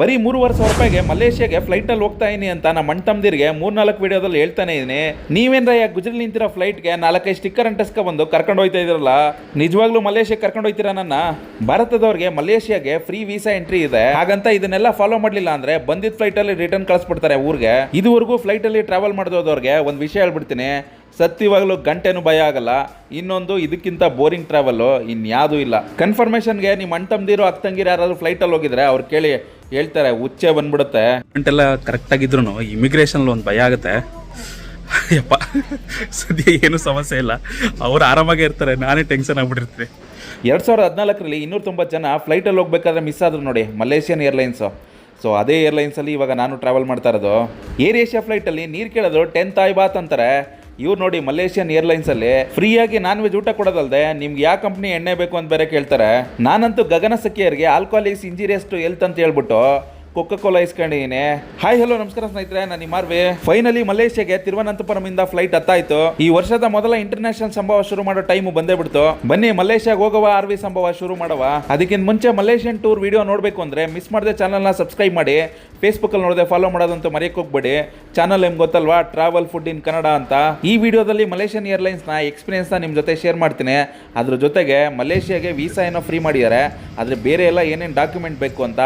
ಬರೀ ಮೂರುವರೆ ಸಾವಿರ ರೂಪಾಯಿಗೆ ಮಲೇಷ್ಯಾಗೆ ಫ್ಲೈಟಲ್ಲಿ ಹೋಗ್ತಾ ಇದೀನಿ ಅಂತ ನಮ್ಮ ಮಣ್ತಮ್ದಿರಿಗೆ ಮೂರ್ನಾಲ್ಕು ವಿಡಿಯೋದಲ್ಲಿ ಹೇಳ್ತಾನೆ ಇದೀನಿ. ನೀವೇನ್ರ ಯಾಕೆ ಗುಜರಿ ನಿಂತಿರೋ ಫ್ಲೈಟ್ಗೆ ನಾಲ್ಕೈದು ಸ್ಟಿಕ್ಕರ್ ಅಂಟಿಸ್ಕೊ ಬಂದು ಕರ್ಕೊಂಡು ಹೋಯ್ತಾ ಇದ್ರಲ್ಲ? ನಿಜವಾಗ್ಲೂ ಮಲೇಷ್ಯಾಗೆ ಕರ್ಕೊಂಡು ಹೋಯ್ತೀರಾ ನನ್ನ? ಭಾರತದವ್ರಿಗೆ ಮಲೇಷ್ಯಾಗೆ ಫ್ರೀ ವೀಸಾ ಎಂಟ್ರಿ ಇದೆ. ಹಾಗಂತ ಇದನ್ನೆಲ್ಲ ಫಾಲೋ ಮಾಡಲಿಲ್ಲ ಅಂದ್ರೆ ಬಂದಿದ್ದ ಫ್ಲೈಟಲ್ಲಿ ರಿಟರ್ನ್ ಕಳಿಸ್ಬಿಡ್ತಾರೆ ಊರಿಗೆ. ಇದುವರೆಗೂ ಫ್ಲೈಟಲ್ಲಿ ಟ್ರಾವೆಲ್ ಮಾಡಿದವ್ರಿಗೆ ಒಂದು ವಿಷಯ ಹೇಳ್ಬಿಡ್ತೀನಿ. ಸತ್ಯವಾಗಲೂ ಗಂಟೆನೂ ಭಯ ಆಗಲ್ಲ. ಇನ್ನೊಂದು ಇದಕ್ಕಿಂತ ಬೋರಿಂಗ್ ಟ್ರಾವೆಲ್ಲು ಇನ್ಯಾವುದೂ ಇಲ್ಲ. ಕನ್ಫರ್ಮೇಷನ್ಗೆ ನಿಮ್ಮ ಅಣ್ಣ ಅಕ್ಕಂಗಿರು ಅಕ್ಕ ತಂಗಿರು ಯಾರಾದರೂ ಫ್ಲೈಟಲ್ಲಿ ಹೋಗಿದ್ರೆ ಅವ್ರು ಕೇಳಿ ಹೇಳ್ತಾರೆ ಹುಚ್ಚೆ ಬಂದ್ಬಿಡುತ್ತೆ. ಗಂಟೆಲ್ಲ ಕರೆಕ್ಟಾಗಿದ್ರು ಇಮಿಗ್ರೇಷನ್ ಒಂದು ಭಯ ಆಗುತ್ತೆ. ಯಪ್ಪ ಸದ್ಯ ಏನು ಸಮಸ್ಯೆ ಇಲ್ಲ. ಅವ್ರು ಆರಾಮಾಗೇ ಇರ್ತಾರೆ ನಾನೇ ಟೆನ್ಷನ್ ಆಗ್ಬಿಟ್ಟಿರ್ತೀನಿ. ಎರಡು ಸಾವಿರದ ಹದಿನಾಲ್ಕರಲ್ಲಿ ಇನ್ನೂರ ತೊಂಬತ್ತು ಜನ ಫ್ಲೈಟಲ್ಲಿ ಹೋಗ್ಬೇಕಾದ್ರೆ ಮಿಸ್ ಆದ್ರು ನೋಡಿ ಮಲೇಷಿಯನ್ ಏರ್ಲೈನ್ಸು. ಸೊ ಅದೇ ಏರ್ಲೈನ್ಸಲ್ಲಿ ಇವಾಗ ನಾನು ಟ್ರಾವೆಲ್ ಮಾಡ್ತಾ ಇರೋದು. ಏರ್ ಏಷ್ಯಾ ಫ್ಲೈಟಲ್ಲಿ ನೀರು ಕೇಳೋದು ಟೆನ್ ತಾಯ್ ಬಾತ್ ಅಂತಾರೆ. ಇವ್ರು ನೋಡಿ ಮಲೇಷಿಯನ್ ಏರ್ಲೈನ್ಸಲ್ಲಿ ಫ್ರೀಯಾಗಿ ನಾನ್ ವೆಜ್ ಊಟ ಕೊಡೋದಲ್ಲದೆ ನಿಮ್ಗೆ ಯಾವ ಕಂಪ್ನಿ ಎಣ್ಣೆ ಬೇಕು ಅಂತ ಬೇರೆ ಕೇಳ್ತಾರೆ. ನಾನಂತೂ ಗಗನ ಸಖಿಯರಿಗೆ ಆಲ್ಕೋಹಾಲಿಕ್ಸ್ ಇಂಜಿರಿಯಸ್ ಟು ಹೆಲ್ತ್ ಅಂತ ಹೇಳ್ಬಿಟ್ಟು ಕೊಕ್ಕ ಕೋಲಾ ಇಸ್ಕೊಂಡಿದ್ದೀನಿ ಹಾಯ್ ಹಲೋ ನಮಸ್ಕಾರ ಸ್ನೇಹಿತರೆ, ನಾನು ಮಾರ್ವೆ ಫೈನಲಿ ಮಲೇಷ್ಯಾಗೆ ತಿರುವನಂತಪುರಮಿಂದ ಫ್ಲೈಟ್ ಹತ್ತಾಯ್ತು ಈ ವರ್ಷದ ಮೊದಲ ಇಂಟರ್ನ್ಯಾಷನಲ್ ಸಂಭವ ಶುರು ಮಾಡೋ ಟೈಮ್ ಬಂದೇ ಬಿಡ್ತು. ಬನ್ನಿ, ಮಲೇಷ್ಯಾಗ ಹೋಗುವ ಆರ್ ವಿ ಸಂಭವ ಶುರು ಮಾಡುವ. ಅದಕ್ಕಿಂತ ಮುಂಚೆ ಮಲೇಷಿಯನ್ ಟೂರ್ ವಿಡಿಯೋ ನೋಡಬೇಕು ಅಂದ್ರೆ ಮಿಸ್ ಮಾಡದೆ ಚಾನಲ್ನ ಸಬ್ಸ್ಕ್ರೈಬ್ ಮಾಡಿ. ಫೇಸ್ಬುಕ್ಕಲ್ಲಿ ನೋಡದೆ ಫಾಲೋ ಮಾಡೋದಂತೂ ಮರೆಯಕ್ಕೆ ಹೋಗ್ಬೇಡಿ. ಚಾನಲ್ ನಿಮ್ಗೆ ಗೊತ್ತಲ್ವಾ? ಟ್ರಾವೆಲ್ ಫುಡ್ ಇನ್ ಕನ್ನಡ ಅಂತ. ಈ ವಿಡಿಯೋದಲ್ಲಿ ಮಲೇಷಿಯನ್ ಏರ್ಲೈನ್ಸ್ನ ಎಕ್ಸ್ಪೀರಿಯನ್ಸ್ನ ನಿಮ್ಮ ಜೊತೆ ಶೇರ್ ಮಾಡ್ತೀನಿ. ಅದ್ರ ಜೊತೆಗೆ ಮಲೇಷ್ಯಾಗೆ ವೀಸಾ ಏನೋ ಫ್ರೀ ಮಾಡಿದ್ದಾರೆ ಆದರೆ ಬೇರೆ ಎಲ್ಲ ಏನೇನು ಡಾಕ್ಯುಮೆಂಟ್ ಬೇಕು ಅಂತ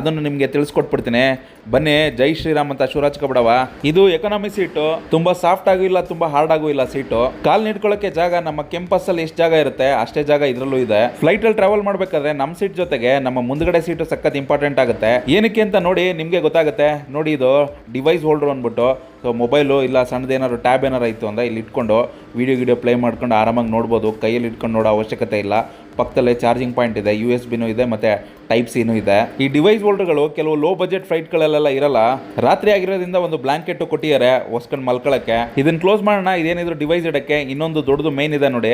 ಅದನ್ನು ನಿಮಗೆ ತಿಳಿಸ್ಕೊಟ್ಬಿಡ್ತೀನಿ ಬನ್ನಿ, ಜೈ ಶ್ರೀರಾಮ್ ಅಂತ ಶಿವರಾಜ್ ಕಬಡವ ಇದು ಎಕನಾಮಿ ಸೀಟು ತುಂಬಾ ಸಾಫ್ಟ್ ಆಗೂ ಇಲ್ಲ, ತುಂಬಾ ಹಾರ್ಡ್ ಆಗೂ ಇಲ್ಲ ಸೀಟು ಕಾಲ್ ನಿಟ್ಕೊಳಕ್ಕೆ ಜಾಗ, ನಮ್ಮ ಕೆಂಪಸ್ ಅಲ್ಲಿ ಎಷ್ಟು ಜಾಗ ಇರುತ್ತೆ, ಅಷ್ಟೇ ಜಾಗ ಇದ್ರಲ್ಲೂ ಇದೆ. ಫ್ಲೈಟ್ ಅಲ್ಲಿ ಟ್ರಾವೆಲ್ ಮಾಡ್ಬೇಕಾದ್ರೆ ನಮ್ಮ ಸೀಟ್ ಜೊತೆಗೆ ನಮ್ಮ ಮುಂದ್ಗಡೆ ಸೀಟು ಸಖತ್ ಇಂಪಾರ್ಟೆಂಟ್ ಆಗುತ್ತೆ. ಏನಕ್ಕೆ ಅಂತ ನೋಡಿ ನಿಮಗೆ ಗೊತ್ತಾಗುತ್ತೆ. ನೋಡಿ ಇದು ಡಿವೈಸ್ ಹೋಲ್ಡರ್ ಅಂದ್ಬಿಟ್ಟು, ಸೊ ಮೊಬೈಲು ಇಲ್ಲ ಸಣ್ಣದ ಏನಾದ್ರು ಟ್ಯಾಬ್ ಏನಾರು ಇತ್ತು ಅಂದ್ರೆ ಇಲ್ಲಿ ಇಟ್ಕೊಂಡು ವಿಡಿಯೋ ಗಿಡಿಯೋ ಪ್ಲೇ ಮಾಡ್ಕೊಂಡು ಆರಾಮಾಗಿ ನೋಡ್ಬೋದು. ಕೈಯಲ್ಲಿ ಇಟ್ಕೊಂಡು ನೋಡೋ ಅವಶ್ಯಕತೆ ಇಲ್ಲ. ಪಕ್ಕದಲ್ಲೇ ಚಾರ್ಜಿಂಗ್ ಪಾಯಿಂಟ್ ಇದೆ ಯು ಎಸ್ ಬಿನೂ ಇದೆ, ಮತ್ತು ಟೈಪ್ ಸಿನೂ ಇದೆ. ಈ ಡಿವೈಸ್ ಹೋಲ್ಡರ್ಗಳು ಕೆಲವು ಲೋ ಬಜೆಟ್ ಫ್ಲೈಟ್ಗಳಲ್ಲೆಲ್ಲ ಇರಲ್ಲ. ರಾತ್ರಿ ಆಗಿರೋದ್ರಿಂದ ಒಂದು ಬ್ಲಾಂಕೆಟ್ ಕೊಟ್ಟಿದ್ದಾರೆ ಹೊಸ್ಕೊಂಡು ಮಲ್ಕೊಳ್ಳೋಕ್ಕೆ ಇದನ್ನ ಕ್ಲೋಸ್ ಮಾಡೋಣ, ಇದೇನಿದ್ರು ಡಿವೈಸ್ ಇಡಕ್ಕೆ, ಇನ್ನೊಂದು ದೊಡ್ಡದು ಮೇನ್ ಇದೆ ನೋಡಿ.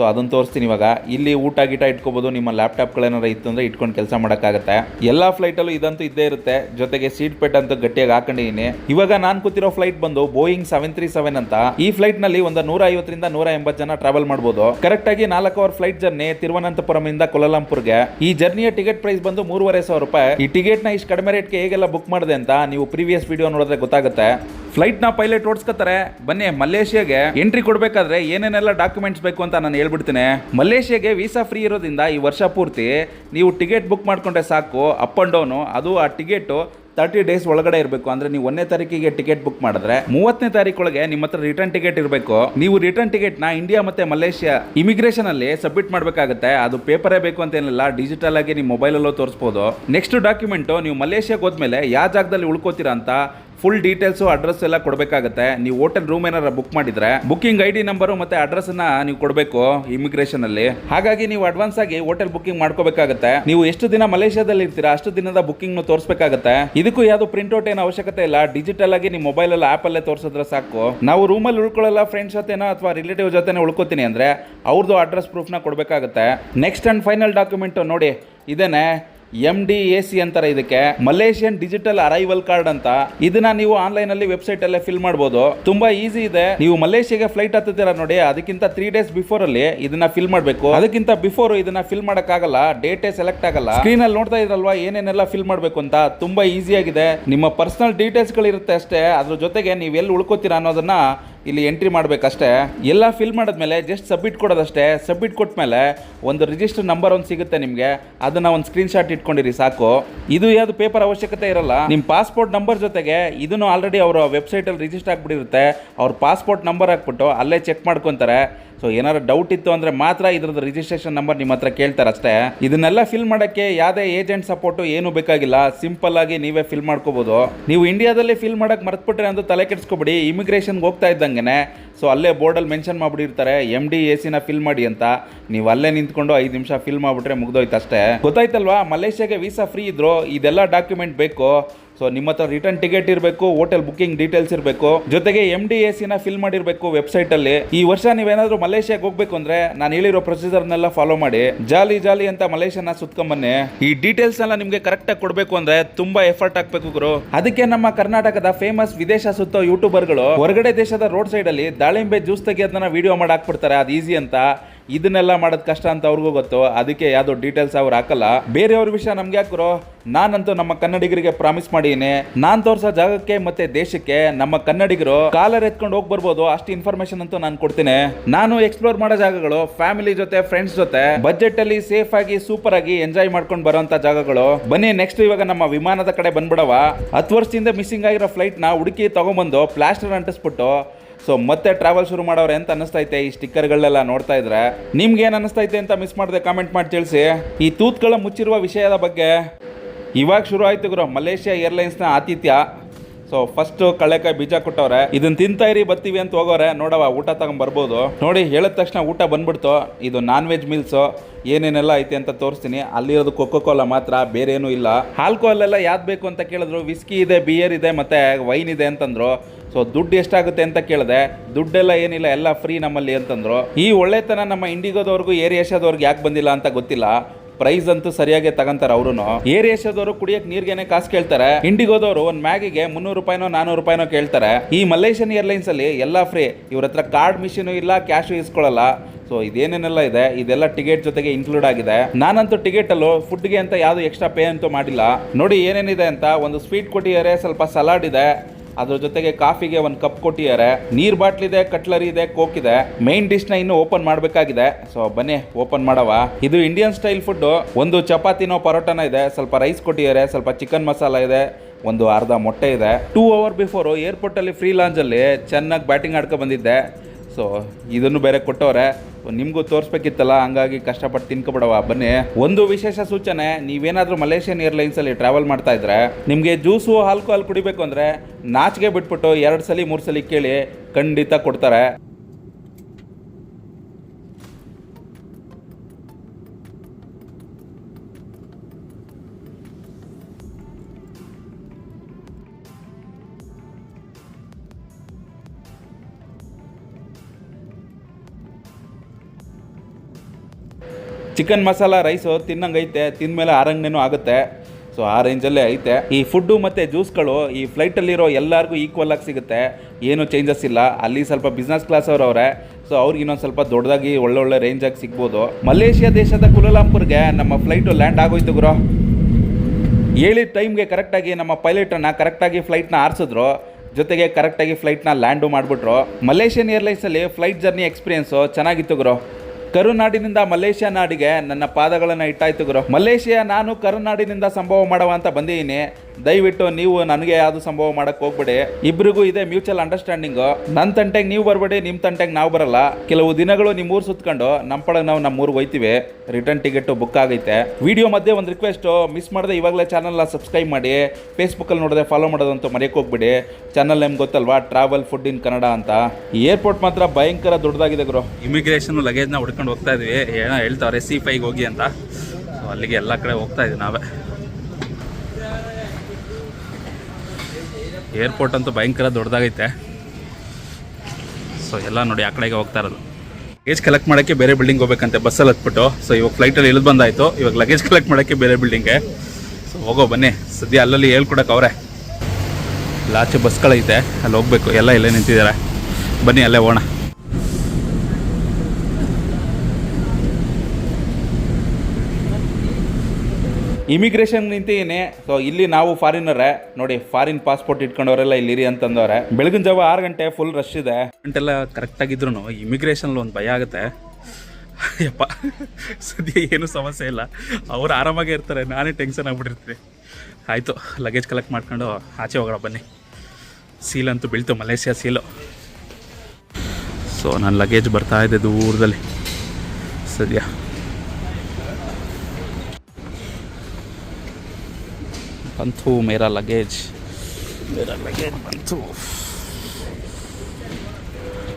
ಸೊ ಅದನ್ನು ತೋರಿಸ್ತೀನಿ ಇವಾಗ. ಇಲ್ಲಿ ಊಟ ಗೀಟ ಇಟ್ಕೋಬೋದು, ನಿಮ್ಮ ಲ್ಯಾಪ್ಟಾಪ್ಗಳೇನಾರ ಇತ್ತು ಅಂದರೆ ಇಟ್ಕೊಂಡು ಕೆಲಸ ಮಾಡೋಕ್ಕಾಗತ್ತೆ. ಎಲ್ಲ ಫ್ಲೈಟಲ್ಲೂ ಇದಂತೂ ಇದ್ದೇ ಇರುತ್ತೆ. ಜೊತೆಗೆ ಸೀಟ್ ಪೆಟ್ ಅಂತೂ ಗಟ್ಟಿಯಾಗಿ ಹಾಕೊಂಡಿದ್ದೀನಿ ಇವಾಗ ನಾನು ಕೂತಿರೋ ಫ್ಲೈಟ್ ಬಂದು ಬೋಯಿಂಗ್ ಸೆವೆನ್ ತ್ರೀ ಸೆವೆನ್ ಅಂತ. ಈ ಫ್ಲೈಟ್ನಲ್ಲಿ ಒಂದು ನೂರ ಐವತ್ತರಿಂದ ನೂರ ಎಂಬತ್ತು ಜನ ಟ್ರಾವೆಲ್ ಮಾಡ್ಬೋದು. ಕರೆಕ್ಟಾಗಿ ನಾಲ್ಕು ಅವರ್ ಫ್ಲೈಟ್ ಜರ್ನಿ ತಿರುವನಂತಪುರಮಿಂದ ಕೊಲಾಲಂಪುರ್ಗೆ. ಈ ಜರ್ನಿಯ ಟಿಕೆಟ್ ಪ್ರೈಸ್ ಬಂದು ಮೂರುವರೆ ಸಾವಿರ ರೂಪಾಯಿ. ಈ ಟಿಕೆಟ್ನ ಇಷ್ಟು ಕಡಿಮೆ ರೇಟ್ಗೆ ಹೇಗೆಲ್ಲ ಬುಕ್ ಮಾಡಿದೆ ಅಂತ ನೀವು ಪ್ರೀವಿಯಸ್ ವಿಡಿಯೋ ನೋಡಿದ್ರೆ ಗೊತ್ತಾಗುತ್ತೆ. ಫ್ಲೈಟ್ನ ಪೈಲಟ್ ಓಡಿಸ್ಕೊತಾರೆ. ಬನ್ನಿ ಮಲೇಷ್ಯಾಗೆ ಎಂಟ್ರಿ ಕೊಡಬೇಕಾದ್ರೆ ಏನೇನೆಲ್ಲ ಡಾಕ್ಯುಮೆಂಟ್ಸ್ ಬೇಕು ಅಂತ ನಾನು ಹೇಳ್ಬಿಡ್ತೀನಿ. ಮಲೇಷ್ಯಾಗೆ ವೀಸಾ ಫ್ರೀ ಇರೋದ್ರಿಂದ ಈ ವರ್ಷ ಪೂರ್ತಿ ನೀವು ಟಿಕೆಟ್ ಬುಕ್ ಮಾಡ್ಕೊಂಡ್ರೆ ಸಾಕು ಅಪ್ ಆ್ಯಂಡ್ ಡೌನು ಅದು ಆ ಟಿಕೆಟು ತರ್ಟಿ ಡೇಸ್ ಒಳಗಡೆ ಇರಬೇಕು. ಅಂದ್ರೆ ನೀವು ಒಂದನೇ ತಾರೀಕಿಗೆ ಟಿಕೆಟ್ ಬುಕ್ ಮಾಡಿದ್ರೆ ಮೂವತ್ತನೇ ತಾರೀಕೊಳಗೆ ನಿಮ್ಮ ಹತ್ರ ರಿಟರ್ನ್ ಟಿಕೆಟ್ ಇರಬೇಕು. ನೀವು ರಿಟರ್ನ್ ಟಿಕೆಟ್ನ ಇಂಡಿಯಾ ಮತ್ತೆ ಮಲೇಷ್ಯಾ ಇಮಿಗ್ರೇಷನ್ ಅಲ್ಲಿ ಸಬ್ಮಿಟ್ ಮಾಡಬೇಕಾಗುತ್ತೆ. ಅದು ಪೇಪರೇ ಬೇಕು ಅಂತ ಏನಿಲ್ಲ ಡಿಜಿಟಲ್ ಆಗಿ ನಿಮ್ಮ ಮೊಬೈಲಲ್ಲೂ ತೋರಿಸ್ಬೋದು. ನೆಕ್ಸ್ಟ್ ಡಾಕ್ಯುಮೆಂಟು ನೀವು ಮಲೇಷ್ಯಾಗೆ ಹೋದ್ಮೇಲೆ ಯಾವ ಜಾಗದಲ್ಲಿ ಉಳ್ಕೋತೀರಾ ಅಂತ ಫುಲ್ ಡೀಟೇಲ್ಸು ಅಡ್ರೆಸ್ ಎಲ್ಲ ಕೊಡಬೇಕಾಗುತ್ತೆ. ನೀವು ಹೋಟೆಲ್ ರೂಮ್ ಏನಾರ ಬುಕ್ ಮಾಡಿದ್ರೆ ಬುಕಿಂಗ್ ಐ ಡಿ ನಂಬರು ಮತ್ತೆ ಅಡ್ರೆಸ್ ಅನ್ನ ನೀವು ಕೊಡಬೇಕು ಇಮಿಗ್ರೇಷನ್ ಅಲ್ಲಿ. ಹಾಗಾಗಿ ನೀವು ಅಡ್ವಾನ್ಸ್ ಆಗಿ ಹೋಟೆಲ್ ಬುಕಿಂಗ್ ಮಾಡ್ಕೋಬೇಕಾಗತ್ತೆ. ನೀವು ಎಷ್ಟು ದಿನ ಮಲೇಷ್ಯಾದಲ್ಲಿ ಇರ್ತೀರಾ, ಅಷ್ಟು ದಿನದ ಬುಕಿಂಗ್ ತೋರಿಸಬೇಕಾಗತ್ತೆ. ಇದಕ್ಕೂ ಯಾವುದು ಪ್ರಿಂಟ್ಔಟ್ ಏನು ಅವಶ್ಯಕತೆ ಇಲ್ಲ. ಡಿಜಿಟಲ್ ಆಗಿ ನಿಮ್ಮ ಮೊಬೈಲ್ ಅಲ್ಲಿ ಆಪ್ ಅಲ್ಲೇ ತೋರಿಸಿದ್ರೆ ಸಾಕು. ನಾವು ರೂಮಲ್ಲಿ ಉಳ್ಕೊಳ್ಳಲ್ಲ ಫ್ರೆಂಡ್ಸ್ ಜೊತೆನೋ ಅಥವಾ ರಿಲೇಟಿವ್ ಜೊತೆನೇ ಉಳ್ಕೋತೀನಿ ಅಂದ್ರೆ ಅವ್ರದ್ದು ಅಡ್ರೆಸ್ ಪ್ರೂಫ್ನ ಕೊಡಬೇಕಾಗುತ್ತೆ. ನೆಕ್ಸ್ಟ್ ಅಂಡ್ ಫೈನಲ್ ಡಾಕ್ಯುಮೆಂಟ್ ನೋಡಿ. ಇದೇನೆ. ಎಂ ಡಿ ಎ ಸಿ ಅಂತಾರೆ ಇದಕ್ಕೆ. ಮಲೇಷಿಯನ್ ಡಿಜಿಟಲ್ ಅರೈವಲ್ ಕಾರ್ಡ್ ಅಂತ. ಇದನ್ನ ನೀವು ಆನ್ಲೈನ್ ಅಲ್ಲಿ ವೆಬ್ಸೈಟ್ ಅಲ್ಲೇ ಫಿಲ್ ಮಾಡಬಹುದು ತುಂಬಾ ಈಸಿ ಇದೆ. ನೀವು ಮಲೇಷಿಯಾಗೆ ಫ್ಲೈಟ್ ಹತ್ತುತ್ತೀರಾ ನೋಡಿ, ಅದಕ್ಕಿಂತ ತ್ರೀ ಡೇಸ್ ಬಿಫೋರ್ ಅಲ್ಲಿ ಇದನ್ನ ಫಿಲ್ ಮಾಡಬೇಕು. ಅದಕ್ಕಿಂತ ಬಿಫೋರ್ ಇದನ್ನ ಫಿಲ್ ಆಗಲ್ಲ ಡೇಟೇ ಸೆಲೆಕ್ಟ್ ಆಗಲ್ಲ. ಸ್ಕ್ರೀನ್ ಅಲ್ಲಿ ನೋಡ್ತಾ ಇದ್ರಲ್ವಾ, ಏನೇನೆಲ್ಲ ಫಿಲ್ ಮಾಡಬೇಕು ಅಂತ ತುಂಬಾ ಈಸಿ ಆಗಿದೆ. ನಿಮ್ಮ ಪರ್ಸನಲ್ ಡೀಟೇಲ್ಸ್ಗಳು ಇರುತ್ತೆ ಅಷ್ಟೇ. ಅದ್ರ ಜೊತೆಗೆ ನೀವು ಎಲ್ಲಿ ಉಳ್ಕೋತೀರಾ ಅನ್ನೋದನ್ನ ಇಲ್ಲಿ ಎಂಟ್ರಿ ಮಾಡಬೇಕಷ್ಟೇ. ಎಲ್ಲ ಫಿಲ್ ಮಾಡಿದ್ಮೇಲೆ ಜಸ್ಟ್ ಸಬ್ಮಿಟ್ ಕೊಡೋದಷ್ಟೇ. ಸಬ್ಮಿಟ್ ಕೊಟ್ಮೇಲೆ ಒಂದು ರಿಜಿಸ್ಟರ್ ನಂಬರ್ ಒಂದು ಸಿಗುತ್ತೆ ನಿಮಗೆ. ಅದನ್ನು ಒಂದು ಸ್ಕ್ರೀನ್ ಶಾಟ್ ಇಟ್ಕೊಂಡಿರಿ, ಸಾಕು. ಇದು ಯಾವುದು ಪೇಪರ್ ಅವಶ್ಯಕತೆ ಇರಲ್ಲ. ನಿಮ್ಮ ಪಾಸ್ಪೋರ್ಟ್ ನಂಬರ್ ಜೊತೆಗೆ ಇದನ್ನು ಆಲ್ರೆಡಿ ಅವರ ವೆಬ್ಸೈಟಲ್ಲಿ ರಿಜಿಸ್ಟರ್ ಆಗಿಬಿಟ್ಟಿರುತ್ತೆ. ಅವ್ರ ಪಾಸ್ಪೋರ್ಟ್ ನಂಬರ್ ಹಾಕ್ಬಿಟ್ಟು ಅಲ್ಲೇ ಚೆಕ್ ಮಾಡ್ಕೊತಾರೆ. ಸೊ ಏನಾದ್ರು ಡೌಟ್ ಇತ್ತು ಅಂದರೆ ಮಾತ್ರ ಇದ್ರದ್ದು ರಿಜಿಸ್ಟ್ರೇಷನ್ ನಂಬರ್ ನಿಮ್ಮ ಹತ್ರ ಕೇಳ್ತಾರೆ ಅಷ್ಟೇ. ಇದನ್ನೆಲ್ಲ ಫಿಲ್ ಮಾಡೋಕ್ಕೆ ಯಾವುದೇ ಏಜೆಂಟ್ ಸಪೋರ್ಟು ಏನು ಬೇಕಾಗಿಲ್ಲ. ಸಿಂಪಲ್ ಆಗಿ ನೀವೇ ಫಿಲ್ ಮಾಡ್ಕೋಬೋದು. ನೀವು ಇಂಡಿಯಾದಲ್ಲಿ ಫಿಲ್ ಮಾಡಕ್ಕೆ ಮರ್ತ್ಬಿಟ್ರೆ ಅಂತ ತಲೆ ಕೆಡಿಸ್ಕೊಬಿಡಿ. ಇಮಿಗ್ರೇಷನ್ಗೆ ಹೋಗ್ತಾ ಇದ್ದಂಗೆ ಸೊ ಅಲ್ಲೇ ಬೋರ್ಡಲ್ಲಿ ಮೆನ್ಷನ್ ಮಾಡಿಬಿಟ್ಟಿರ್ತಾರೆ. ಎಂ ಡಿ ಎ ಸಿನ ಫಿಲ್ ಮಾಡಿ ಅಂತ. ನೀವು ಅಲ್ಲೇ ನಿಂತ್ಕೊಂಡು ಐದು ನಿಮಿಷ ಫಿಲ್ ಮಾಡಿಬಿಟ್ರೆ ಮುಗ್ದೋಯ್ತು ಅಷ್ಟೇ ಗೊತ್ತಾಯ್ತಲ್ವಾ? ಮಲೇಷ್ಯಾಗೆ ವೀಸಾ ಫ್ರೀ ಇದ್ರು. ಇದೆಲ್ಲ ಡಾಕ್ಯುಮೆಂಟ್ ಬೇಕು. ಸೊ ನಿಮ್ಮ ಹತ್ರ ರಿಟರ್ನ್ ಟಿಕೆಟ್ ಇರಬೇಕು ಹೋಟೆಲ್ ಬುಕಿಂಗ್ ಡೀಟೇಲ್ಸ್ ಇರಬೇಕು, ಜೊತೆಗೆ ಎಂ ಡಿ ಎ ಸಿನ ಫಿಲ್ ಮಾಡಿರಬೇಕು ವೆಬ್ಸೈಟಲ್ಲಿ ಈ ವರ್ಷ ನೀವೇನಾದರೂ ಮಲೇಷ್ಯಾಗೆ ಹೋಗ್ಬೇಕು ಅಂದ್ರೆ ನಾನು ಹೇಳಿರೋ ಪ್ರೊಸೀಜರ್ನೆಲ್ಲ ಫಾಲೋ ಮಾಡಿ. ಜಾಲಿ ಜಾಲಿ ಅಂತ ಮಲೇಷ್ಯಾನ ಸುತ್ಕೊಂಬನ್ನಿ ಈ ಡೀಟೇಲ್ಸ್ ಎಲ್ಲ ನಿಮಗೆ ಕರೆಕ್ಟಾಗಿ ಕೊಡಬೇಕು ಅಂದ್ರೆ ತುಂಬಾ ಎಫರ್ಟ್ ಹಾಕ್ಬೇಕು ಗುರು. ಅದಕ್ಕೆ ನಮ್ಮ ಕರ್ನಾಟಕದ ಫೇಮಸ್ ವಿದೇಶ ಸುತ್ತೋ ಯೂಟ್ಯೂಬರ್ಗಳು ಹೊರಗಡೆ ದೇಶದ ರೋಡ್ ಸೈಡಲ್ಲಿ ದಾಳಿಂಬೆ ಜ್ಯೂಸ್ ತೆಗೆಯೋದನ್ನ ವಿಡಿಯೋ ಮಾಡಿ ಹಾಕ್ಬಿಡ್ತಾರೆ, ಅದು ಈಸಿ ಅಂತ. ಇದನ್ನೆಲ್ಲ ಮಾಡೋದು ಕಷ್ಟ ಅಂತ ಅವ್ರಿಗೂ ಗೊತ್ತು. ಅದಕ್ಕೆ ಯಾವುದೋ ಡೀಟೇಲ್ಸ್ ಅವ್ರು ಹಾಕಲ್ಲ. ಬೇರೆಯವ್ರ ವಿಷಯ ನಮ್ಗೆ ಯಾಕ್ರೋ ನಾನಂತೂ ನಮ್ಮ ಕನ್ನಡಿಗರಿಗೆ ಪ್ರಾಮಿಸ್ ಮಾಡೀನಿ. ನಾನು ತೋರಿಸೋ ಜಾಗಕ್ಕೆ ಮತ್ತೆ ದೇಶಕ್ಕೆ ನಮ್ಮ ಕನ್ನಡಿಗರು ಕಾಲರ್ ಎತ್ಕೊಂಡು ಹೋಗಿ ಬರ್ಬೋದು. ಅಷ್ಟು ಇನ್ಫಾರ್ಮೇಶನ್ ಅಂತೂ ನಾನು ಕೊಡ್ತೀನಿ. ನಾನು ಎಕ್ಸ್ಪ್ಲೋರ್ ಮಾಡೋ ಜಾಗಗಳು ಫ್ಯಾಮಿಲಿ ಜೊತೆ ಫ್ರೆಂಡ್ಸ್ ಜೊತೆ ಬಜೆಟ್ ಅಲ್ಲಿ ಸೇಫ್ ಆಗಿ ಸೂಪರ್ ಆಗಿ ಎಂಜಾಯ್ ಮಾಡ್ಕೊಂಡು ಬರೋಂತ ಜಾಗಗಳು. ಬನ್ನಿ ನೆಕ್ಸ್ಟ್ ಇವಾಗ ನಮ್ಮ ವಿಮಾನದ ಕಡೆ ಬಂದ್ಬಿಡವ. ಹತ್ತು ವರ್ಷದಿಂದ ಮಿಸ್ಸಿಂಗ್ ಆಗಿರೋ ಫ್ಲೈಟ್ನ ಹುಡುಕಿ ತಗೊಂಡ್ಬಂದು ಪ್ಲಾಸ್ಟರ್ ಅಂಟಿಸ್ಬಿಟ್ಟು ಸೊ ಮತ್ತೆ ಟ್ರಾವೆಲ್ ಶುರು ಮಾಡೋರೆ ಅಂತ ಅನಿಸ್ತೈತೆ ಈ ಸ್ಟಿಕ್ಕರ್ಗಳನ್ನೆಲ್ಲ ನೋಡ್ತಾ ಇದ್ರೆ ನಿಮ್ಗೆ ಏನು ಅನಿಸ್ತೈತೆ ಅಂತ ಮಿಸ್ ಮಾಡದೆ ಕಾಮೆಂಟ್ ಮಾಡಿ ತಿಳಿಸಿ. ಈ ತೂತ್ಗಳ ಮುಚ್ಚಿರುವ ವಿಷಯದ ಬಗ್ಗೆ ಇವಾಗ ಶುರು ಆಯ್ತು ಗುರು. ಮಲೇಷ್ಯಾ ಏರ್ಲೈನ್ಸ್ನ ಆತಿಥ್ಯ. ಸೊ ಫಸ್ಟ್ ಕಳೆಕಾಯಿ ಬೀಜ ಕೊಟ್ಟವ್ರೆ ಇದನ್ನ ತಿಂತಾ ಇರಿ ಬರ್ತೀವಿ ಅಂತ ಹೋಗೋರೆ ನೋಡವ ಊಟ ತಗೊಂಡ್ ಬರ್ಬೋದು ನೋಡಿ, ಹೇಳಿದ ತಕ್ಷಣ ಊಟ ಬಂದ್ಬಿಡ್ತು. ಇದು ನಾನ್ ವೆಜ್ ಮೀಲ್ಸು ಏನೇನೆಲ್ಲ ಐತೆ ಅಂತ ತೋರಿಸ್ತೀನಿ. ಅಲ್ಲಿರೋದು ಕೊಕ್ಕೋ ಕೋಲಾ ಮಾತ್ರ ಬೇರೆ ಏನೂ ಇಲ್ಲ. ಆಲ್ಕೋಹಾಲ್ ಎಲ್ಲ ಯಾವ್ದು ಬೇಕು ಅಂತ ಕೇಳಿದ್ರು. ವಿಸ್ಕಿ ಇದೆ ಬಿಯರ್ ಇದೆ, ಮತ್ತೆ ವೈನ್ ಇದೆ ಅಂತಂದ್ರು. ಸೊ ದುಡ್ಡು ಎಷ್ಟಾಗುತ್ತೆ ಅಂತ ಕೇಳಿದೆ. ದುಡ್ಡೆಲ್ಲ ಏನಿಲ್ಲ, ಎಲ್ಲ ಫ್ರೀ ನಮ್ಮಲ್ಲಿ ಅಂತಂದ್ರು. ಈ ಒಳ್ಳೆತನ ನಮ್ಮ ಇಂಡಿಗೋದವ್ರಿಗೂ ಏರ್ ಏಷ್ಯಾದವ್ರಿಗೆ ಯಾಕೆ ಬಂದಿಲ್ಲ ಅಂತ ಗೊತ್ತಿಲ್ಲ. ಪ್ರೈಸ್ ಅಂತೂ ಸರಿಯಾಗಿ ತಗಂತಾರೆ ಅವರು ಏರ್ ಏಷ್ಯಾದವರು ಕುಡಿಯಕ್ ನೀರ್ಗೆನೆ ಕಾಸು ಕೇಳ್ತಾರೆ. ಇಂಡಿಗೋದವರು ಒಂದು ಮ್ಯಾಗಿಗೆ ಮುನ್ನೂರು ರೂಪಾಯಿನೋ, ನಾನೂರು ರೂಪಾಯಿನೋ ಕೇಳ್ತಾರೆ. ಈ ಮಲೇಷಿಯನ್ ಏರ್ಲೈನ್ಸ್ ಅಲ್ಲಿ ಎಲ್ಲ ಫ್ರೀ ಇವ್ರ ಹತ್ರ ಕಾರ್ಡ್ ಮಿಷಿನ್ ಇಲ್ಲ ಕ್ಯಾಶು ಇಸ್ಕೊಳ್ಳಲ್ಲ ಸೊ ಇದೇನೇನೆಲ್ಲ ಇದೆ? ಇದೆಲ್ಲ ಟಿಕೆಟ್ ಜೊತೆಗೆ ಇನ್ಕ್ಲೂಡ್ ಆಗಿದೆ. ನಾನಂತೂ ಟಿಕೆಟ್ ಅಲ್ಲೂ ಫುಡ್ಗೆ ಅಂತ ಯಾವ್ದು ಎಕ್ಸ್ಟ್ರಾ ಪೇ ಅಂತೂ ಮಾಡಿಲ್ಲ. ನೋಡಿ ಏನೇನಿದೆ ಅಂತ, ಒಂದು ಸ್ವೀಟ್ ಕೊಟ್ಟಿದ್ದಾರೆ, ಸ್ವಲ್ಪ ಸಲಾಡ್ ಇದೆ. ಅದ್ರ ಜೊತೆಗೆ ಕಾಫಿಗೆ ಒಂದು ಕಪ್ ಕೊಟ್ಟಿದ್ದಾರೆ. ನೀರ್ ಬಾಟ್ಲ್ ಇದೆ, ಕಟ್ಲರಿ ಇದೆ, ಕೋಕ್ ಇದೆ. ಮೈನ್ ಡಿಶ್ನ ಇನ್ನು ಓಪನ್ ಮಾಡಬೇಕಾಗಿದೆ. ಸೊ ಬನ್ನಿ ಓಪನ್ ಮಾಡವ. ಇದು ಇಂಡಿಯನ್ ಸ್ಟೈಲ್ ಫುಡ್ ಒಂದು ಚಪಾತಿನೋ ಪರೋಟನ ಇದೆ. ಸ್ವಲ್ಪ ರೈಸ್ ಕೊಟ್ಟಿದ್ದಾರೆ, ಸ್ವಲ್ಪ ಚಿಕನ್ ಮಸಾಲ ಇದೆ. ಒಂದು ಅರ್ಧ ಮೊಟ್ಟೆ ಇದೆ. ಟೂ ಅವರ್ ಬಿಫೋರ್ ಏರ್ಪೋರ್ಟ್ ಅಲ್ಲಿ ಫ್ರೀ ಲಾಂಚ್ ಅಲ್ಲಿ ಚೆನ್ನಾಗಿ ಬ್ಯಾಟಿಂಗ್ ಆಡ್ಕೊ ಬಂದಿದ್ದೆ. ಸೊ ಇದನ್ನು ಬೇರೆ ಕೊಟ್ಟವ್ರೆ. ನಿಮಗೂ ತೋರಿಸ್ಬೇಕಿತ್ತಲ್ಲ, ಹಂಗಾಗಿ ಕಷ್ಟಪಟ್ಟು ತಿನ್ಕೊಬಿಡವ ಬನ್ನಿ. ಒಂದು ವಿಶೇಷ ಸೂಚನೆ, ನೀವೇನಾದರೂ ಮಲೇಷಿಯನ್ ಏರ್ಲೈನ್ಸಲ್ಲಿ ಟ್ರಾವೆಲ್ ಮಾಡ್ತಾ ಇದ್ರೆ, ನಿಮಗೆ ಜ್ಯೂಸು ಆಲ್ಕೋಹಾಲ್ ಕುಡಿಬೇಕು ಅಂದರೆ ನಾಚಿಗೆ ಬಿಟ್ಬಿಟ್ಟು ಎರಡು ಸಲ, ಮೂರು ಸಲ ಕೇಳಿ ಖಂಡಿತ ಕೊಡ್ತಾರೆ. ಚಿಕನ್ ಮಸಾಲ ರೈಸು ತಿನ್ನಂಗೈತೆ ತಿಂದಮೇಲೆ ಆರಂಗನೇನು ಆಗುತ್ತೆ. ಸೊ ಆ ರೇಂಜಲ್ಲೇ ಐತೆ. ಈ ಫುಡ್ಡು ಮತ್ತು ಜ್ಯೂಸ್ಗಳು ಈ ಫ್ಲೈಟಲ್ಲಿರೋ ಎಲ್ಲರಿಗೂ ಈಕ್ವಲ್ ಆಗಿ ಸಿಗುತ್ತೆ. ಏನು ಚೇಂಜಸ್ ಇಲ್ಲ. ಅಲ್ಲಿ ಸ್ವಲ್ಪ ಬಿಸ್ನೆಸ್ ಕ್ಲಾಸ್ ಅವ್ರು ಅವರೇ ಸೊ ಅವ್ರಿಗೆ ಇನ್ನೊಂದು ಸ್ವಲ್ಪ ದೊಡ್ಡದಾಗಿ ಒಳ್ಳೊಳ್ಳೆ ರೇಂಜಾಗಿ ಸಿಗ್ಬೋದು. ಮಲೇಷ್ಯಾ ದೇಶದ ಕುಲಾಲಂಪುರ್ಗೆ ನಮ್ಮ ಫ್ಲೈಟು ಲ್ಯಾಂಡ್ ಆಗೋಯ್ತು ಗುರು. ಹೇಳಿದ ಟೈಮ್ಗೆ ಕರೆಕ್ಟಾಗಿ ನಮ್ಮ ಪೈಲಟನ್ನು ಕರೆಕ್ಟಾಗಿ ಫ್ಲೈಟ್ನ ಆರಿಸಿದ್ರು. ಜೊತೆಗೆ ಕರೆಕ್ಟಾಗಿ ಫ್ಲೈಟ್ನ ಲ್ಯಾಂಡು ಮಾಡಿಬಿಟ್ರು. ಮಲೇಷಿಯನ್ ಏರ್ಲೈನ್ಸಲ್ಲಿ ಫ್ಲೈಟ್ ಜರ್ನಿ ಎಕ್ಸ್ಪೀರಿಯೆನ್ಸು ಚೆನ್ನಾಗಿತ್ತು ಗುರು. ಕರುನಾಡಿನಿಂದ ಮಲೇಷ್ಯಾ ನಾಡಿಗೆ ನನ್ನ ಪಾದಗಳನ್ನು ಇಟ್ಟಾಯ್ತು ಗುರು. ಮಲೇಷ್ಯಾ ನಾನು ಕರುನಾಡಿನಿಂದ ಸಂಭವ ಮಾಡುವ ಅಂತ ಬಂದಿದ್ದೀನಿ. ದಯವಿಟ್ಟು ನೀವು ನನಗೆ ಯಾವುದು ಸಂಭವ ಮಾಡಕ್ಕೆ ಹೋಗ್ಬೇಡಿ. ಇಬ್ರಿಗೂ ಇದೆ ಮ್ಯೂಚುವಲ್ ಅಂಡರ್ಸ್ಟ್ಯಾಂಡಿಂಗು ನನ್ನ ತಂಟೆಗೆ ನೀವು ಬರಬೇಡಿ ನಿಮ್ಮ ತಂಟೆಗೆ ನಾವು ಬರಲ್ಲ. ಕೆಲವು ದಿನಗಳು ನಿಮ್ಮ ಊರು ಸುತ್ಕೊಂಡು ನಮ್ಮ ಪಳಗೆ ನಾವು ನಮ್ಮ ಊರಿಗೆ ಹೋಯ್ತೀವಿ. ರಿಟರ್ನ್ ಟಿಕೆಟ್ ಬುಕ್ ಆಗೈತೆ. ವಿಡಿಯೋ ಮಧ್ಯೆ ಒಂದು ರಿಕ್ವೆಸ್ಟು ಮಿಸ್ ಮಾಡದೆ ಇವಾಗಲೇ ಚಾನಲ್ನ ಸಬ್ಸ್ಕ್ರೈಬ್ ಮಾಡಿ. ಫೇಸ್ಬುಕ್ಕಲ್ಲಿ ನೋಡಿದೆ ಫಾಲೋ ಮಾಡೋದಂತ ಮರೆಯೋಕೆ ಹೋಗ್ಬಿಡಿ. ಚಾನಲ್ ನೇಮ್ ಗೊತ್ತಲ್ವಾ? ಟ್ರಾವೆಲ್ ಫುಡ್ ಇನ್ ಕನ್ನಡ ಅಂತ. ಏರ್ಪೋರ್ಟ್ ಮಾತ್ರ ಭಯಂಕರ ದೊಡ್ಡದಾಗಿದೆ ಗುರು. ಇಮಿಗ್ರೇಷನ್ ಲಗೇಜ್ನ ಹುಡ್ಕೊಂಡು ಹೋಗ್ತಾ ಇದ್ವಿ. ಏನೋ ಹೇಳ್ತಾವ್ರೆ ಸಿ ಫೈಗೆ ಹೋಗಿ ಅಂತ. ಅಲ್ಲಿಗೆ ಎಲ್ಲ ಕಡೆ ಹೋಗ್ತಾ ಇದ್ವಿ ನಾವೇ. ಏರ್ಪೋರ್ಟ್ ಅಂತೂ ಭಯಂಕರ ದೊಡ್ಡದಾಗೈತೆ. ಸೊ ಎಲ್ಲ ನೋಡಿ ಆ ಕಡೆಗೆ ಹೋಗ್ತಾ ಇರೋದು. ಲಗೇಜ್ ಕಲೆಕ್ಟ್ ಮಾಡೋಕ್ಕೆ ಬೇರೆ ಬಿಲ್ಡಿಂಗ್ ಹೋಗ್ಬೇಕಂತೆ ಬಸ್ಸಲ್ಲಿ ಹತ್ಬಿಟ್ಟು. ಸೊ ಇವಾಗ ಫ್ಲೈಟಲ್ಲಿ ಇಳಿದು ಬಂದಾಯಿತು. ಇವಾಗ ಲಗೇಜ್ ಕಲೆಕ್ಟ್ ಮಾಡೋಕ್ಕೆ ಬೇರೆ ಬಿಲ್ಡಿಂಗ್ಗೆ ಸೊ ಹೋಗೋ, ಬನ್ನಿ. ಸದ್ಯ ಅಲ್ಲಲ್ಲಿ ಹೇಳ್ಕೊಡಕ್ಕೆ ಅವರೇ. ಲಾಚು ಬಸ್ಗಳೈತೆ ಅಲ್ಲಿ ಹೋಗ್ಬೇಕು. ಎಲ್ಲ ಇಲ್ಲೇ ನಿಂತಿದ್ದಾರೆ. ಬನ್ನಿ, ಅಲ್ಲೇ ಹೋಗೋಣ. ಇಮಿಗ್ರೇಷನ್ ನಿಂತೀನಿ ಸೊ ಇಲ್ಲಿ ನಾವು ಫಾರಿನರೇ ನೋಡಿ ಫಾರಿನ್ ಪಾಸ್ಪೋರ್ಟ್ ಇಟ್ಕೊಂಡವರೆಲ್ಲ ಇಲ್ಲಿ ಇರಿ ಅಂತಂದವ್ರೆ. ಬೆಳಗಿನ ಜಾವ ಆರು ಗಂಟೆ ಫುಲ್ ರಶ್ ಇದೆ. ಎಲ್ಲ ಕರೆಕ್ಟಾಗಿದ್ರು ಇಮಿಗ್ರೇಷನ್ ಒಂದು ಭಯ ಆಗುತ್ತೆ. ಯಪ್ಪ, ಸದ್ಯ ಏನು ಸಮಸ್ಯೆ ಇಲ್ಲ. ಅವ್ರು ಆರಾಮಾಗೇ ಇರ್ತಾರೆ, ನಾನೇ ಟೆನ್ಷನ್ ಆಗ್ಬಿಟ್ಟಿರ್ತೀನಿ. ಆಯಿತು ಲಗೇಜ್ ಕಲೆಕ್ಟ್ ಮಾಡ್ಕೊಂಡು ಆಚೆ ಹೋಗೋಣ, ಬನ್ನಿ. ಸೀಲ್ ಅಂತೂ ಬೀಳ್ತು, ಮಲೇಷ್ಯಾ ಸೀಲು ಸೊ ನನ್ನ ಲಗೇಜ್ ಬರ್ತಾ ಇದೆ ದೂರದಲ್ಲಿ. ಸದ್ಯ. ಬಂತು ಮೇರಾ ಲಗೇಜ್ ಮೇರಾ ಲಗೇಜ್ ಬಂತು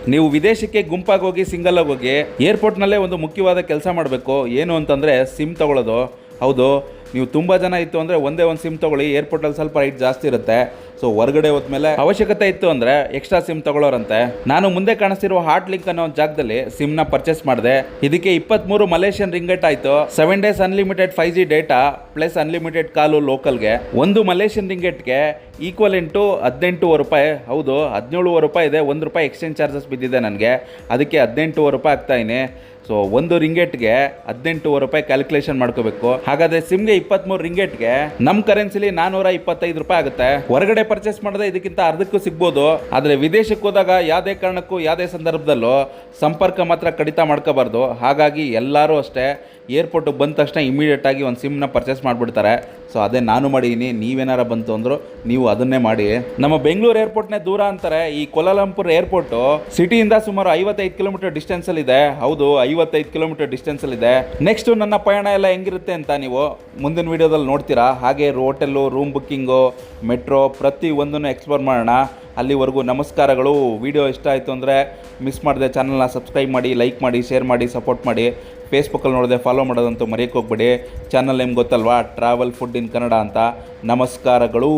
ನೀವು ವಿದೇಶಕ್ಕೆ ಗುಂಪಾಗಿ ಹೋಗಿ ಸಿಂಗಲ್ ಆಗಿ ಹೋಗಿ ಏರ್ಪೋರ್ಟ್ನಲ್ಲೇ ಒಂದು ಮುಖ್ಯವಾದ ಕೆಲಸ ಮಾಡಬೇಕು. ಏನು ಅಂತಂದರೆ ಸಿಮ್ ತಗೊಳ್ಳೋದು ಹೌದು, ನೀವು ತುಂಬ ಜನ ಇತ್ತು ಅಂದರೆ ಒಂದೇ ಒಂದು ಸಿಮ್ ತಗೊಳ್ಳಿ ಏರ್ಪೋರ್ಟಲ್ಲಿ ಸ್ವಲ್ಪ ರೈಟ್ ಜಾಸ್ತಿ ಇರುತ್ತೆ. ಸೊ ಹೊರಗಡೆ ಹೋದ್ಮೇಲೆ ಅವಶ್ಯಕತೆ ಇತ್ತು ಅಂದರೆ ಎಕ್ಸ್ಟ್ರಾ ಸಿಮ್ ತೊಗೊಳ್ಳೋರಂತೆ. ನಾನು ಮುಂದೆ ಕಾಣಿಸ್ತಿರುವ ಹಾಟ್ ಲಿಂಕ್ ಅನ್ನೋ ಒಂದು ಜಾಗದಲ್ಲಿ ಸಿಮ್ನ ಪರ್ಚೇಸ್ ಮಾಡಿದೆ. ಇದಕ್ಕೆ ಇಪ್ಪತ್ತ್ಮೂರು ಮಲೇಷಿಯನ್ ರಿಂಗೆಟ್ ಆಯಿತು. Seven days unlimited five G data plus unlimited call ಲೋಕಲ್ಗೆ ಒಂದು ಮಲೇಷಿಯನ್ ರಿಂಗೆಟ್ಗೆ ಈಕ್ವಲ್ ಇಂಟು ಹದಿನೆಂಟೂವರೆ ರೂಪಾಯಿ. ಹೌದು, ಹದಿನೇಳುವರೆ ರೂಪಾಯಿ ಇದೆ. ಒಂದು ರೂಪಾಯಿ ಎಕ್ಸ್ಚೇಂಜ್ ಚಾರ್ಜಸ್ ಬಿದ್ದಿದೆ ನನಗೆ. ಅದಕ್ಕೆ ಹದಿನೆಂಟೂವರೆ ರೂಪಾಯಿ ಆಗ್ತಾಯಿನಿ ಸೊ ಒಂದು ರಿಂಗೇಟ್ಗೆ ಹದಿನೆಂಟೂವರೆ ರೂಪಾಯಿ ಕ್ಯಾಲ್ಕುಲೇಷನ್ ಮಾಡ್ಕೋಬೇಕು. ಹಾಗಾದ್ರೆ ಸಿಮ್ಗೆ ಇಪ್ಪತ್ಮೂರು ರಿಂಗೇಟ್ಗೆ ನಮ್ಮ ಕರೆನ್ಸಿಲಿ ನಾನೂರ ಇಪ್ಪತ್ತೈದು ರೂಪಾಯಿ ಆಗುತ್ತೆ. ಹೊರಗಡೆ ಪರ್ಚೇಸ್ ಮಾಡಿದ್ರೆ ಇದಕ್ಕಿಂತ ಅರ್ಧಕ್ಕೂ ಸಿಗ್ಬೋದು. ಆದರೆ ವಿದೇಶಕ್ಕೆ ಹೋದಾಗ ಯಾವುದೇ ಕಾರಣಕ್ಕೂ ಯಾವುದೇ ಸಂದರ್ಭದಲ್ಲೂ ಸಂಪರ್ಕ ಮಾತ್ರ ಕಡಿತ ಮಾಡ್ಕೋಬಾರ್ದು. ಹಾಗಾಗಿ ಎಲ್ಲರೂ ಅಷ್ಟೇ ಏರ್ಪೋರ್ಟಿಗೆ ಬಂದ ತಕ್ಷಣ ಇಮಿಡಿಯೇಟ್ ಆಗಿ ಒಂದು ಸಿಮ್ನ ಪರ್ಚೇಸ್ ಮಾಡಿಬಿಡ್ತಾರೆ. ಸೊ ಅದೇ ನಾನು ಮಾಡಿದ್ದೀನಿ ನೀವೇನಾರ ಬಂತು ಅಂದರು ನೀವು ಅದನ್ನೇ ಮಾಡಿ. ನಮ್ಮ ಬೆಂಗಳೂರು ಏರ್ಪೋರ್ಟ್ನೇ ದೂರ ಅಂತಾರೆ, ಈ ಕೊಲಾಲಂಪುರ್ ಏರ್ಪೋರ್ಟು ಸಿಟಿಯಿಂದ ಸುಮಾರು ಐವತ್ತೈದು ಕಿಲೋಮೀಟರ್ ಡಿಸ್ಟೆನ್ಸಲ್ಲಿದೆ ಹೌದು ಐವತ್ತೈದು ಕಿಲೋಮೀಟರ್ ಡಿಸ್ಟೆನ್ಸಲ್ಲಿದೆ. ನೆಕ್ಸ್ಟ್ ನನ್ನ ಪಯಣ ಎಲ್ಲ ಹೆಂಗಿರುತ್ತೆ ಅಂತ ನೀವು ಮುಂದಿನ ವಿಡಿಯೋದಲ್ಲಿ ನೋಡ್ತೀರಾ. ಹಾಗೆ ಹೋಟೆಲ್ಲು ರೂಮ್ ಬುಕ್ಕಿಂಗು ಮೆಟ್ರೋ ಪ್ರತಿ ಒಂದನ್ನು ಎಕ್ಸ್ಪ್ಲೋರ್ ಮಾಡೋಣ. ಅಲ್ಲಿವರೆಗೂ ನಮಸ್ಕಾರಗಳು. ವಿಡಿಯೋ ಇಷ್ಟ ಆಯಿತು ಅಂದರೆ ಮಿಸ್ ಮಾಡಿದೆ ಚಾನಲ್ನ ಸಬ್ಸ್ಕ್ರೈಬ್ ಮಾಡಿ ಲೈಕ್ ಮಾಡಿ ಶೇರ್ ಮಾಡಿ ಸಪೋರ್ಟ್ ಮಾಡಿ. ಫೇಸ್ಬುಕ್ಕಲ್ಲಿ ನೋಡಿದೆ ಫಾಲೋ ಮಾಡೋದಂತೂ ಮರೆಯೋಕ್ಕೆ ಹೋಗ್ಬೇಡಿ. ಚಾನಲ್ ನಿಮ್ಗೆ ಗೊತ್ತಲ್ವಾ? ಟ್ರಾವೆಲ್ ಫುಡ್ ಇನ್ ಕನ್ನಡ ಅಂತ. ನಮಸ್ಕಾರಗಳು.